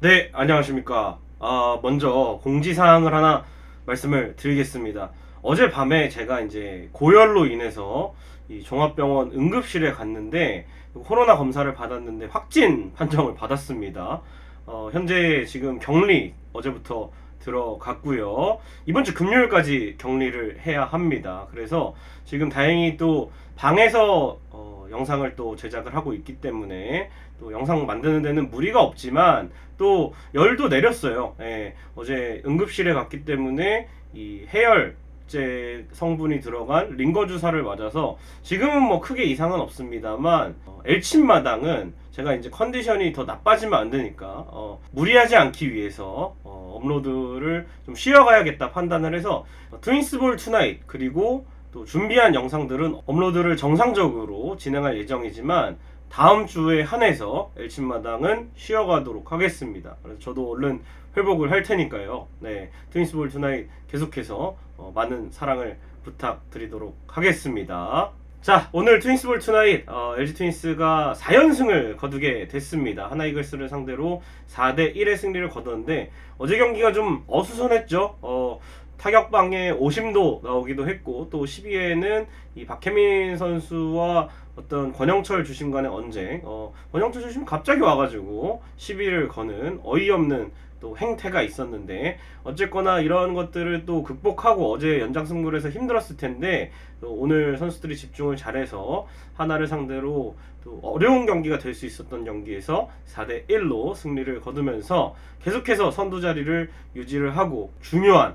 네, 안녕하십니까. 아, 먼저 공지사항을 하나 말씀을 드리겠습니다. 어젯밤에 제가 이제 고열로 인해서 이 종합병원 응급실에 갔는데 코로나 검사를 받았는데 확진 판정을 받았습니다. 어, 현재 지금 격리 어제부터 들어갔고요. 이번 주 금요일까지 격리를 해야 합니다. 그래서 지금 다행히 또 방에서 어, 영상을 또 제작을 하고 있기 때문에 또 영상 만드는 데는 무리가 없지만 또 열도 내렸어요. 예, 어제 응급실에 갔기 때문에 이 해열 제 성분이 들어간 링거 주사를 맞아서 지금은 뭐 크게 이상은 없습니다만 어, 엘친 마당은 제가 이제 컨디션이 더 나빠지면 안 되니까 어, 무리하지 않기 위해서 어, 업로드를 좀 쉬어가야겠다 판단을 해서 트윈스볼 투나잇 그리고 또 준비한 영상들은 업로드를 정상적으로 진행할 예정이지만 다음 주에 한해서 엘친마당은 쉬어가도록 하겠습니다. 그래서 저도 얼른 회복을 할 테니까요. 네, 트윈스볼 투나잇 계속해서 어, 많은 사랑을 부탁드리도록 하겠습니다. 자, 오늘 트윈스볼 투나잇 어, LG 트윈스가 4연승을 거두게 됐습니다. 하나 이글스를 상대로 4대 1의 승리를 거뒀는데 어제 경기가 좀 어수선했죠. 어, 타격방에 오심도 나오기도 했고 또 12회에는 이 박혜민 선수와 어떤 권영철 주심 간의 언쟁 어, 권영철 주심 갑자기 와가지고 시비를 거는 어이없는 또 행태가 있었는데 어쨌거나 이런 것들을 또 극복하고 어제 연장 승부를 해서 힘들었을 텐데 또 오늘 선수들이 집중을 잘해서 하나를 상대로 또 어려운 경기가 될 수 있었던 경기에서 4대 1로 승리를 거두면서 계속해서 선두 자리를 유지를 하고 중요한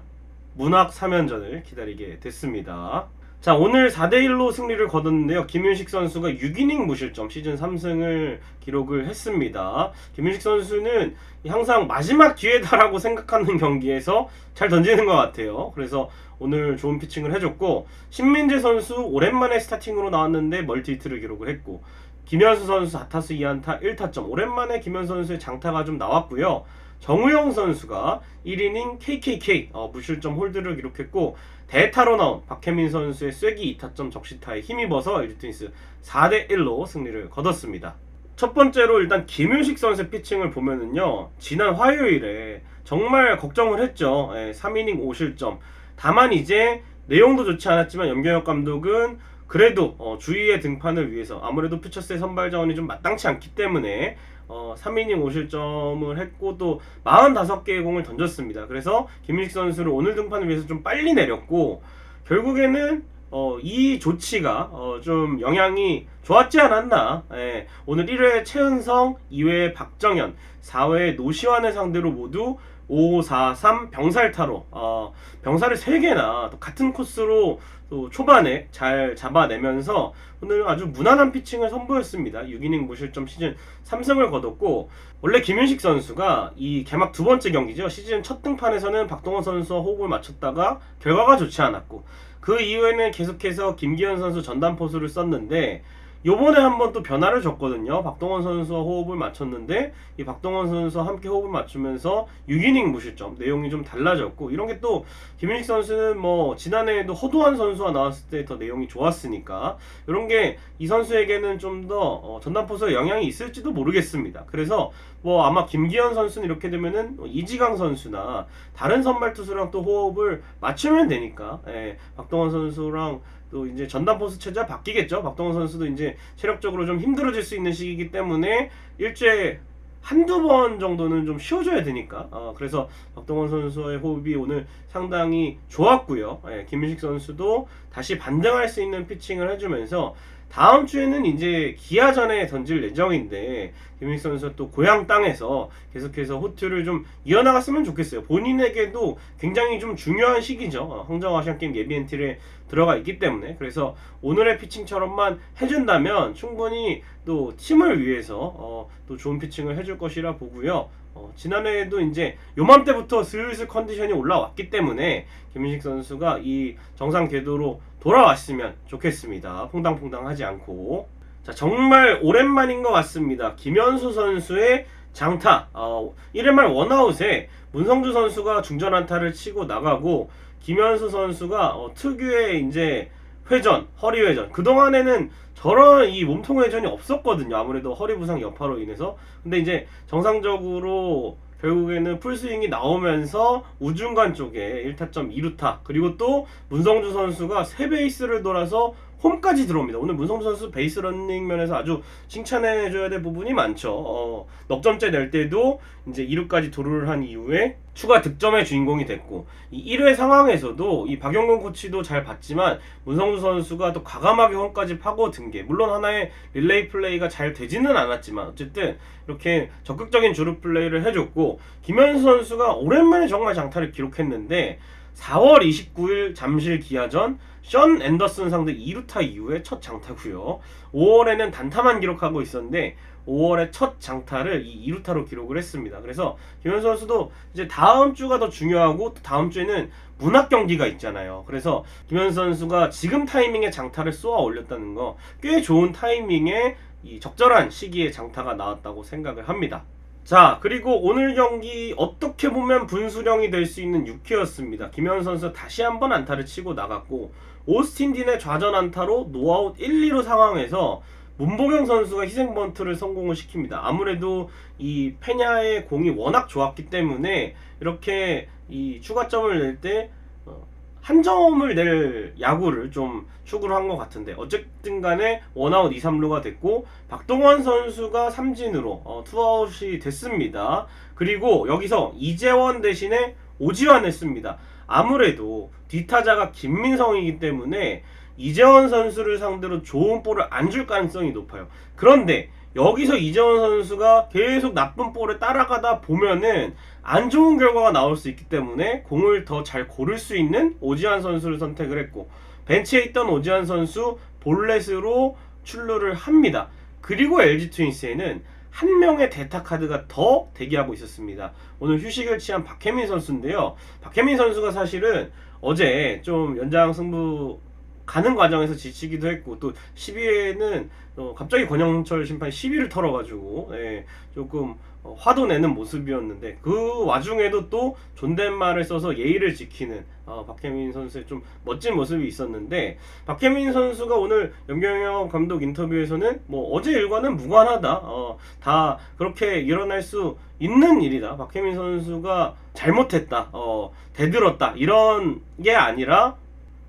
문학 3연전을 기다리게 됐습니다. 자, 오늘 4대1로 승리를 거뒀는데요. 김윤식 선수가 6이닝 무실점 시즌 3승을 기록을 했습니다. 김윤식 선수는 항상 마지막 기회다라고 생각하는 경기에서 잘 던지는 것 같아요. 그래서 오늘 좋은 피칭을 해줬고, 신민재 선수 오랜만에 스타팅으로 나왔는데 멀티히트를 기록을 했고, 김현수 선수 4타수 2안타 1타점. 오랜만에 김현수 선수의 장타가 좀 나왔고요. 정우영 선수가 1이닝 KKK 어, 무실점 홀드를 기록했고 대타로 나온 박혜민 선수의 쐐기 2타점 적시타에 힘입어서 LG 트윈스 5대 1로 승리를 거뒀습니다. 첫 번째로 일단 김윤식 선수의 피칭을 보면은요. 지난 화요일에 정말 걱정을 했죠. 예, 3이닝 5실점. 다만 이제 내용도 좋지 않았지만 염경엽 감독은 그래도 어, 주위의 등판을 위해서 아무래도 퓨처스의 선발 자원이 좀 마땅치 않기 때문에 어, 3이닝 5실점을 했고 또 45개의 공을 던졌습니다. 그래서 김민식 선수를 오늘 등판을 위해서 좀 빨리 내렸고 결국에는 어, 이 조치가 어, 좀 영향이 좋았지 않았나. 예, 오늘 1회 최은성, 2회 박정현, 4회 노시환을 상대로 모두 5, 4, 3 병살타로 어, 병살을 3개나 또 같은 코스로 또 초반에 잘 잡아내면서 오늘 아주 무난한 피칭을 선보였습니다. 6이닝 무실점 시즌 3승을 거뒀고 원래 김윤식 선수가 이 개막 두 번째 경기죠. 시즌 첫 등판에서는 박동원 선수와 호흡을 맞췄다가 결과가 좋지 않았고 그 이후에는 계속해서 김기현 선수 전담 포수를 썼는데 요번에 한번 또 변화를 줬거든요. 박동원 선수와 호흡을 맞췄는데 이 박동원 선수와 함께 호흡을 맞추면서 6이닝 무실점 내용이 좀 달라졌고 이런 게 또 김윤식 선수는 뭐 지난해에도 허도한 선수와 나왔을 때 더 내용이 좋았으니까 이런 게 이 선수에게는 좀더 어, 전담 포수의 영향이 있을지도 모르겠습니다. 그래서 뭐 아마 김기현 선수는 이렇게 되면은 뭐 이지강 선수나 다른 선발 투수랑 또 호흡을 맞추면 되니까 예, 박동원 선수랑 또 이제 전담 포스 체제가 바뀌겠죠. 박동원 선수도 이제 체력적으로 좀 힘들어질 수 있는 시기이기 때문에 일주에 한두 번 정도는 좀 쉬어줘야 되니까. 어, 그래서 박동원 선수의 호흡이 오늘 상당히 좋았고요. 예, 김민식 선수도 다시 반등할 수 있는 피칭을 해주면서 다음 주에는 이제 기아전에 던질 예정인데 김민식 선수 또 고향 땅에서 계속해서 호투를 좀 이어나갔으면 좋겠어요. 본인에게도 굉장히 좀 중요한 시기죠. 어, 항저우 아시안 게임 예비 엔트리에 들어가 있기 때문에 그래서 오늘의 피칭처럼만 해준다면 충분히 또 팀을 위해서 어, 또 좋은 피칭을 해줄 것이라 보고요. 어, 지난해에도 이제 요맘때부터 슬슬 컨디션이 올라왔기 때문에 김민식 선수가 이 정상 궤도로 돌아왔으면 좋겠습니다. 퐁당퐁당하지 않고 자 정말 오랜만인 것 같습니다. 김현수 선수의 장타 어, 1회 말 원아웃에 문성주 선수가 중전 안타를 치고 나가고 김현수 선수가 어, 특유의 이제 회전, 허리 회전. 그동안에는 저런 이 몸통 회전이 없었거든요. 아무래도 허리 부상 여파로 인해서. 근데 이제 정상적으로 결국에는 풀스윙이 나오면서 우중간 쪽에 1타점 2루타 그리고 또 문성주 선수가 세 베이스를 돌아서 홈까지 들어옵니다. 오늘 문성주 선수 베이스 러닝 면에서 아주 칭찬해줘야 될 부분이 많죠. 어, 넉 점째 낼 때도 이제 2루까지 도루를 한 이후에 추가 득점의 주인공이 됐고 이 1회 상황에서도 이 박영근 코치도 잘 봤지만 문성주 선수가 또 과감하게 홈까지 파고든 게 물론 하나의 릴레이 플레이가 잘 되지는 않았지만 어쨌든 이렇게 적극적인 주루 플레이를 해줬고 김현수 선수가 오랜만에 정말 장타를 기록했는데 4월 29일 잠실 기아전 션 앤더슨 상대 2루타 이후에 첫 장타고요. 5월에는 단타만 기록하고 있었는데 5월에 첫 장타를 이 2루타로 기록을 했습니다. 그래서 김현수 선수도 이제 다음 주가 더 중요하고 또 다음 주에는 문학 경기가 있잖아요. 그래서 김현수 선수가 지금 타이밍에 장타를 쏘아 올렸다는 거 꽤 좋은 타이밍에 이 적절한 시기에 장타가 나왔다고 생각을 합니다. 자, 그리고 오늘 경기 어떻게 보면 분수령이 될 수 있는 6회였습니다. 김현 선수 다시 한번 안타를 치고 나갔고 오스틴 딘의 좌전 안타로 노아웃 1, 2루 상황에서 문보경 선수가 희생 번트를 성공을 시킵니다. 아무래도 이 페냐의 공이 워낙 좋았기 때문에 이렇게 이 추가점을 낼때 어, 한 점을 낼 야구를 좀 추구를 한 것 같은데 어쨌든 간에 원아웃 2, 3루가 됐고 박동원 선수가 삼진으로 어, 투아웃이 됐습니다. 그리고 여기서 이재원 대신에 오지환을 씁니다. 아무래도 뒷타자가 김민성이기 때문에 이재원 선수를 상대로 좋은 볼을 안 줄 가능성이 높아요. 그런데 여기서 이재원 선수가 계속 나쁜 볼을 따라가다 보면은 안 좋은 결과가 나올 수 있기 때문에 공을 더 잘 고를 수 있는 오지환 선수를 선택을 했고 벤치에 있던 오지환 선수 볼넷으로 출루를 합니다. 그리고 LG 트윈스에는 한 명의 대타 카드가 더 대기하고 있었습니다. 오늘 휴식을 취한 박혜민 선수인데요. 박혜민 선수가 사실은 어제 좀 연장 승부 가는 과정에서 지치기도 했고 또 12회에는 어, 갑자기 권영철 심판이 시비를 털어가지고 예, 조금 어, 화도 내는 모습이었는데 그 와중에도 또 존댓말을 써서 예의를 지키는 어, 박혜민 선수의 좀 멋진 모습이 있었는데 박혜민 선수가 오늘 염경엽 감독 인터뷰에서는 뭐 어제 일과는 무관하다 어, 다 그렇게 일어날 수 있는 일이다. 박혜민 선수가 잘못했다 어, 대들었다. 이런 게 아니라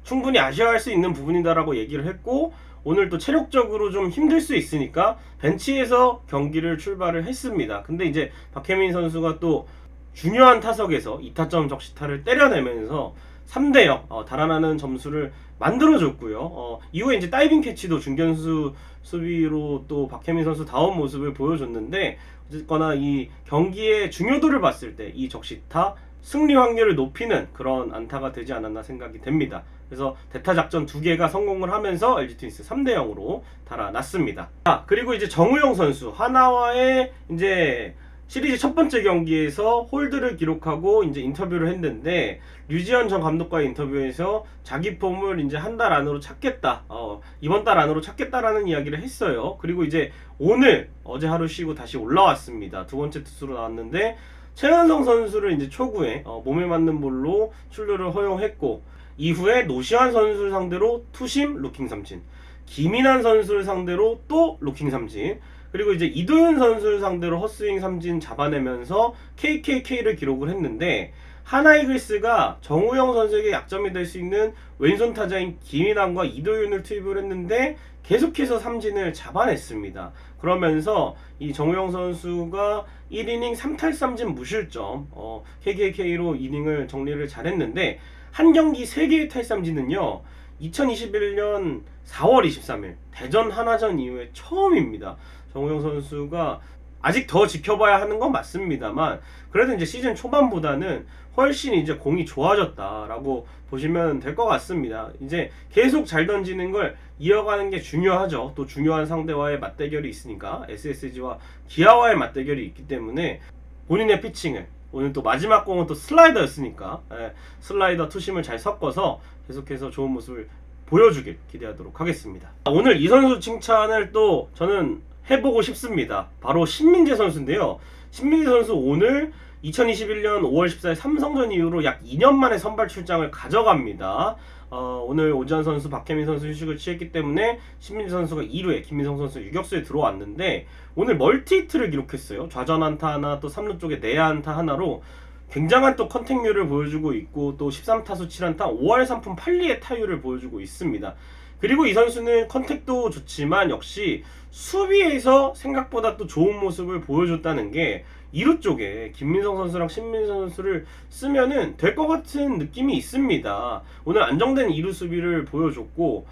충분히 아쉬워할 수 있는 부분이다라고 얘기를 했고 오늘 또 체력적으로 좀 힘들 수 있으니까 벤치에서 경기를 출발을 했습니다. 근데 이제 박혜민 선수가 또 중요한 타석에서 2타점 적시타를 때려내면서 3대 0 어, 달아나는 점수를 만들어줬고요. 어, 이후에 이제 다이빙 캐치도 중견수 수비로 또 박혜민 선수 다운 모습을 보여줬는데 어쨌거나 이 경기의 중요도를 봤을 때 이 적시타 승리 확률을 높이는 그런 안타가 되지 않았나 생각이 됩니다. 그래서 대타 작전 두 개가 성공을 하면서 LG 트윈스 3대 0으로 달아났습니다. 아, 그리고 이제 정우영 선수 하나와의 이제 시리즈 첫 번째 경기에서 홀드를 기록하고 이제 인터뷰를 했는데 류지현 전 감독과의 인터뷰에서 자기 폼을 이제 한 달 안으로 찾겠다. 어, 이번 달 안으로 찾겠다라는 이야기를 했어요. 그리고 이제 오늘 어제 하루 쉬고 다시 올라왔습니다. 두 번째 투수로 나왔는데 최은성 선수를 이제 초구에 어, 몸에 맞는 볼로 출루를 허용했고 이후에 노시환 선수를 상대로 투심 루킹 삼진, 김인환 선수를 상대로 또 루킹 삼진, 그리고 이제 이도현 선수를 상대로 헛스윙 삼진 잡아내면서 KKK를 기록을 했는데 하나이글스가 정우영 선수에게 약점이 될 수 있는 왼손 타자인 김인환과 이도윤을 투입을 했는데 계속해서 삼진을 잡아냈습니다. 그러면서 이 정우영 선수가 1이닝 3탈3진 무실점 어, KKK로 이닝을 정리를 잘했는데 한 경기 3개의 탈삼진은요 2021년 4월 23일 대전 하나전 이후에 처음입니다. 정우영 선수가 아직 더 지켜봐야 하는 건 맞습니다만 그래도 이제 시즌 초반보다는 훨씬 이제 공이 좋아졌다라고 보시면 될 것 같습니다. 이제 계속 잘 던지는 걸 이어가는 게 중요하죠. 또 중요한 상대와의 맞대결이 있으니까 SSG와 기아와의 맞대결이 있기 때문에 본인의 피칭을 오늘 또 마지막 공은 또 슬라이더였으니까 예, 슬라이더 투심을 잘 섞어서 계속해서 좋은 모습을 보여주길 기대하도록 하겠습니다. 오늘 이 선수 칭찬을 또 저는 해보고 싶습니다. 바로 신민재 선수인데요. 신민재 선수 오늘 2021년 5월 14일 삼성전 이후로 약 2년 만에 선발 출장을 가져갑니다. 어, 오늘 오지환 선수, 박혜민 선수 휴식을 취했기 때문에 신민재 선수가 2루에 김민성 선수 유격수에 들어왔는데 오늘 멀티히트를 기록했어요. 좌전 안타 하나 또 3루 쪽에 내야 안타 하나로 굉장한 또 컨택률을 보여주고 있고 또 13타수 7안타 5할 3푼 8리의 타율을 보여주고 있습니다. 그리고 이 선수는 컨택도 좋지만 역시 수비에서 생각보다 또 좋은 모습을 보여줬다는 게 2루 쪽에 김민성 선수랑 신민성 선수를 쓰면은 될 것 같은 느낌이 있습니다. 오늘 안정된 2루 수비를 보여줬고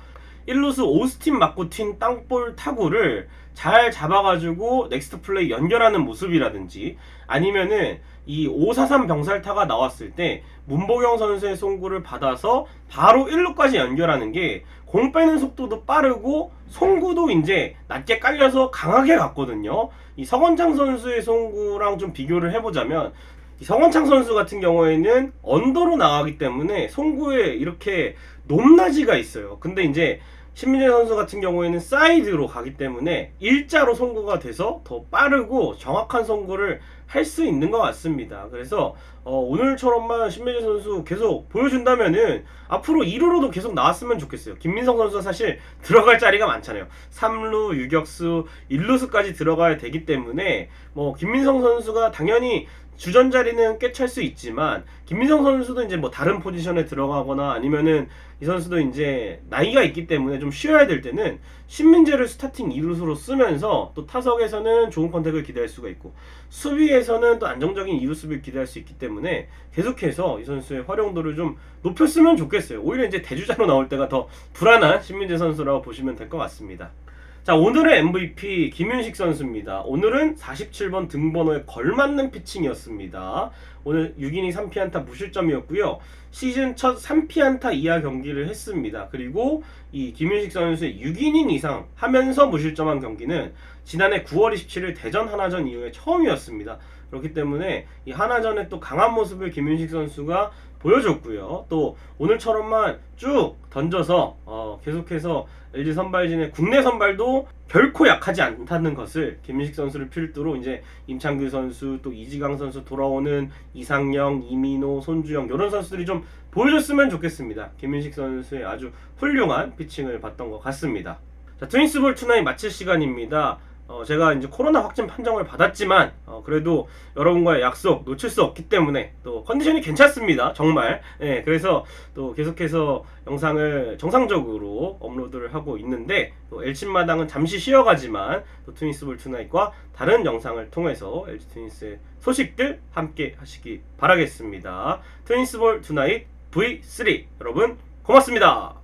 1루수 오스틴 맞고 튄 땅볼 타구를 잘 잡아가지고 넥스트 플레이 연결하는 모습이라든지 아니면은 이 543 병살타가 나왔을 때 문보경 선수의 송구를 받아서 바로 1루까지 연결하는 게 공 빼는 속도도 빠르고 송구도 이제 낮게 깔려서 강하게 갔거든요. 이 서건창 선수의 송구랑 좀 비교를 해보자면 이 성원창 선수 같은 경우에는 언더로 나가기 때문에 송구에 이렇게 높낮이가 있어요. 근데 이제 신민재 선수 같은 경우에는 사이드로 가기 때문에 일자로 송구가 돼서 더 빠르고 정확한 송구를 할 수 있는 것 같습니다. 그래서 어, 오늘처럼만 신민재 선수 계속 보여준다면은 앞으로 2루로도 계속 나왔으면 좋겠어요. 김민성 선수가 사실 들어갈 자리가 많잖아요. 3루, 유격수, 1루수까지 들어가야 되기 때문에 뭐 김민성 선수가 당연히 주전 자리는 꿰찰 수 있지만 김민성 선수도 이제 뭐 다른 포지션에 들어가거나 아니면은 이 선수도 이제 나이가 있기 때문에 좀 쉬어야 될 때는 신민재를 스타팅 2루수로 쓰면서 또 타석에서는 좋은 컨택을 기대할 수가 있고 수비에서는 또 안정적인 2루 수비를 기대할 수 있기 때문에 계속해서 이 선수의 활용도를 좀 높였으면 좋겠어요. 오히려 이제 대주자로 나올 때가 더 불안한 신민재 선수라고 보시면 될 것 같습니다. 자 오늘의 MVP 김윤식 선수입니다. 오늘은 47번 등번호에 걸맞는 피칭이었습니다. 오늘 6이닝 3피안타 무실점이었고요. 시즌 첫 3피안타 이하 경기를 했습니다. 그리고 이 김윤식 선수의 6이닝 이상 하면서 무실점한 경기는 지난해 9월 27일 대전 하나전 이후에 처음이었습니다. 그렇기 때문에 이 하나전에 또 강한 모습을 김윤식 선수가 보여줬고요. 또 오늘처럼만 쭉 던져서 어, 계속해서 LG 선발진의 국내 선발도 결코 약하지 않다는 것을 김민식 선수를 필두로 이제 임창규 선수 또 이지강 선수 돌아오는 이상영, 이민호, 손주영 이런 선수들이 좀 보여줬으면 좋겠습니다. 김민식 선수의 아주 훌륭한 피칭을 봤던 것 같습니다. 자, 트윈스볼 투나잇 마칠 시간입니다. 어, 제가 이제 코로나 확진 판정을 받았지만 어, 그래도 여러분과의 약속 놓칠 수 없기 때문에 또 컨디션이 괜찮습니다 정말. 예, 그래서 또 계속해서 영상을 정상적으로 업로드를 하고 있는데 또 엘친마당은 잠시 쉬어가지만 또 트윈스볼 투나잇과 다른 영상을 통해서 LG 트윈스의 소식들 함께 하시기 바라겠습니다. 트윈스볼 투나잇 V3 여러분 고맙습니다